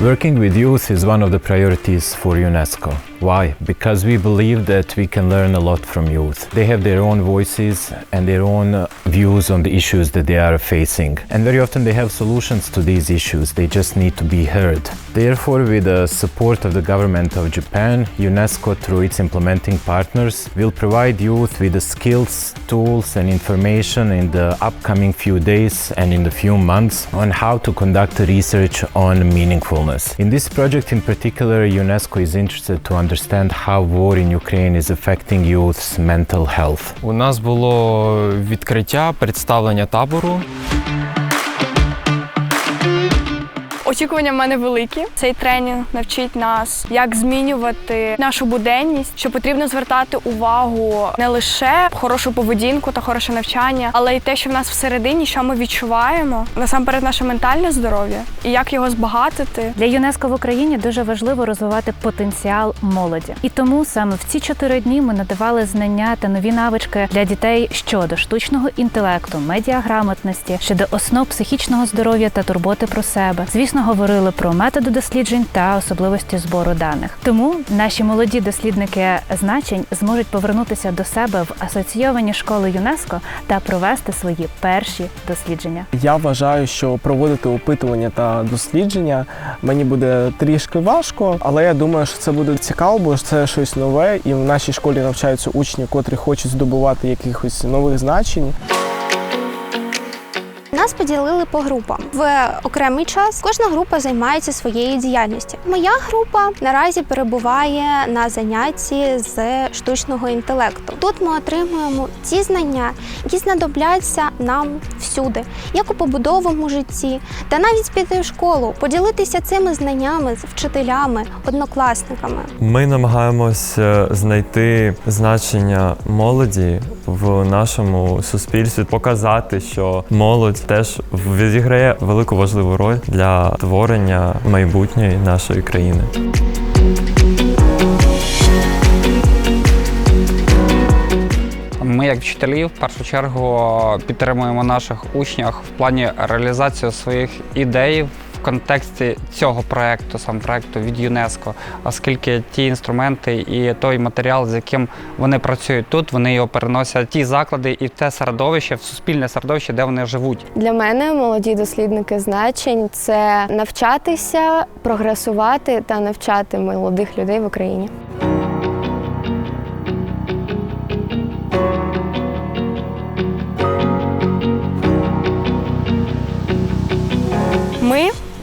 Working with youth is one of the priorities for UNESCO. Why? Because we believe that we can learn a lot from youth. They have their own voices and their own uh, views on the issues that they are facing. And very often they have solutions to these issues, they just need to be heard. Therefore, with the support of the government of Japan, UNESCO, through its implementing partners, will provide youth with the skills, tools, and information in the upcoming few days and in the few months on how to conduct research on meaningfulness. In this project in particular, UNESCO is interested to understand how war in Ukraine is affecting youth's mental health. У нас було відкриття, представлення табору. Очікування в мене великі. Цей тренінг навчить нас, як змінювати нашу буденність, що потрібно звертати увагу не лише хорошу поведінку та хороше навчання, але й те, що в нас всередині, що ми відчуваємо, насамперед наше ментальне здоров'я і як його збагатити. Для ЮНЕСКО в Україні дуже важливо розвивати потенціал молоді, і тому саме в ці чотири дні ми надавали знання та нові навички для дітей щодо штучного інтелекту, медіаграмотності, щодо основ психічного здоров'я та турботи про себе. Звісно, говорили про методи досліджень та особливості збору даних. Тому наші молоді дослідники значень зможуть повернутися до себе в асоційовані школи ЮНЕСКО та провести свої перші дослідження. Я вважаю, що проводити опитування та дослідження мені буде трішки важко, але я думаю, що це буде цікаво, бо це щось нове, і в нашій школі навчаються учні, котрі хочуть здобувати якихось нових значень. Нас поділили по групам. В окремий час кожна група займається своєю діяльністю. Моя група наразі перебуває на занятті з штучного інтелекту. Тут ми отримуємо ті знання, які знадобляться нам всюди, як у побудовому житті, та навіть піти в школу, поділитися цими знаннями з вчителями, однокласниками. Ми намагаємося знайти значення молоді в нашому суспільстві, показати, що молодь теж відіграє велику важливу роль для творення майбутньої нашої країни. Ми, як вчителі, в першу чергу підтримуємо наших учнів в плані реалізації своїх ідей контексті цього проекту, сам проекту від ЮНЕСКО, оскільки ті інструменти і той матеріал, з яким вони працюють тут, вони його переносять в ті заклади і в те середовище, в суспільне середовище, де вони живуть. Для мене молоді дослідники значень це навчатися, прогресувати та навчати молодих людей в Україні.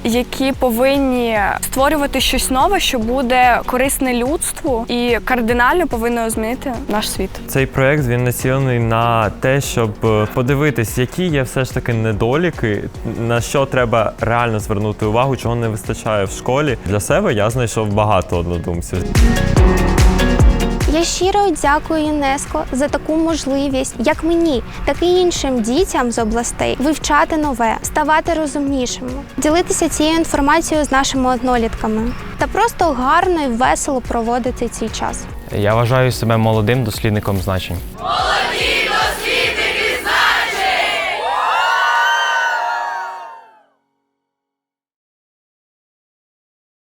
Які повинні створювати щось нове, що буде корисне людству і кардинально повинно змінити наш світ. Цей проект він націлений на те, щоб е, подивитись, які є все ж таки недоліки, на що треба реально звернути увагу, чого не вистачає в школі. Для себе я знайшов багато однодумців. Я щиро дякую ЮНЕСКО за таку можливість, як мені, так і іншим дітям з областей вивчати нове, ставати розумнішими, ділитися цією інформацією з нашими однолітками та просто гарно і весело проводити цей час. Я вважаю себе молодим дослідником значень.